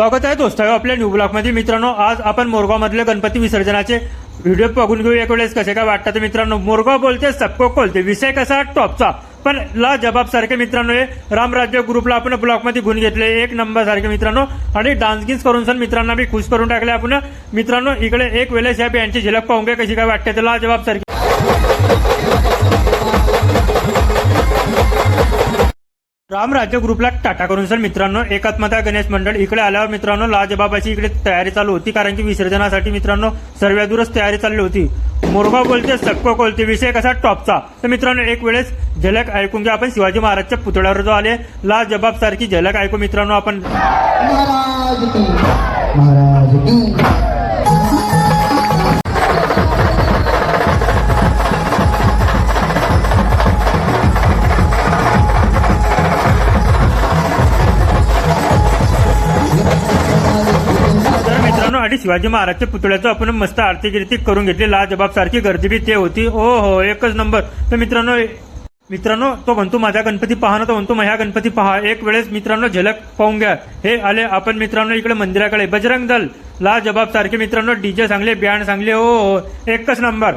स्वागत आहे दोस्त. आपल्या न्यू ब्लॉकमध्ये मित्रांनो आज आपण मोरगावमधले गणपती विसर्जनाचे व्हिडिओ बघून घेऊ एक वेळेस कसे काय वाटतात मित्रांनो. मोरगाव बोलते सबको खोलते. विषय कसा टॉपचा. पण ला जबाब सारखे मित्रांनो हे रामराज्य ग्रुपला आपण ब्लॉकमध्ये गुण घेतले. एक नंबर सारखे मित्रांनो. आणि डान्स गिन्स करून सण मित्रांना बी खुश करून टाकले आपण. मित्रांनो इकडे एक वेळेस या बँडची झलक पाहून घ्या कशी काय वाटते तर ला जबाब राम राज्य ग्रुपला टाटा करून सर मित्रांनो एकात्मता गणेश मंडळ इकडे आल्यावर मित्रांनो लाजबाबाची इकडे तयारी चालू होती कारण की विसर्जनासाठी मित्रांनो सर्व्यादूरच तयारी चालली होती. मोरगाव बोलते सक्को बोलते विषय कसा टॉपचा? तर मित्रांनो एक वेळेस झलक ऐकून घ्या आपण. शिवाजी महाराजच्या पुतळ्यावर जो आले ला जबाब सारखी झलक ऐकू मित्रांनो आपण. मित्रांनो शिवाजी महाराजच्या पुतळ्याचं आपण मस्त आर्थिक रीती करून घेतली. लाजबाब सारखी गर्दी बी ते होती. ओ हो एकच नंबर. तर मित्रांनो मित्रांनो तो म्हणतो माझा गणपती पहा ना तो म्हणतो माझ्या गणपती पहा. एक वेळेस मित्रांनो झलक पाहून घ्या. हे आले आपण मित्रांनो इकडे मंदिराकडे. बजरंग दल. ला जबाब सारखे मित्रांनो डीजे सांगले बँड सांगले हो हो एकच नंबर.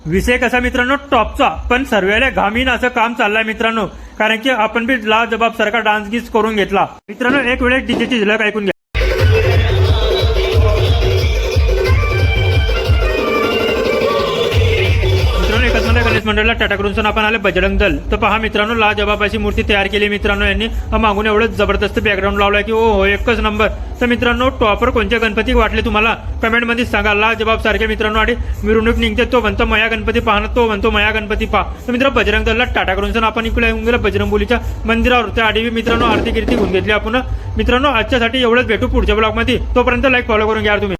विषय कसा मित्रांनो टॉपचा. पण सर्वेला घामीन असं काम चाललंय मित्रांनो. कारण की आपण बी लाजबाब सारखा डान्स गीस करून घेतला. मित्रांनो एक वेळेस डीजेची झलक ऐकून घ्या. मंडळाला टाटाकडून आपण आले बजरंग दल. तर पहा मित्रांनो ला जबाबाची मूर्ती तयार केली मित्रांनो यांनी. मागून एवढं जबरदस्त बॅकग्राऊंड लावला की ओ हो एकच नंबर तर मित्रांनो टॉपर कोणत्या गणपती वाटले तुम्हाला? कमेंटमध्ये सांगा. ला जबाब सारखे मित्रांनो आणि मिरवणूक निघते तो म्हणतो मया गणपती पाहणं तो म्हणतो मया गणपती पहा. तर मित्र बजरंग दलला टाटाकडून आपण इकडे येऊन गेलो बजरंगबोलीच्या मंदिरावर. त्या आधी मित्रांनो आरती कीर्ती घेऊन घेतली आपण. मित्रांनो आजच्यासाठी एवढंच भेटू पुढच्या ब्लॉगमध्ये तोपर्यंत लाईक फॉलो करून घ्या तुम्ही.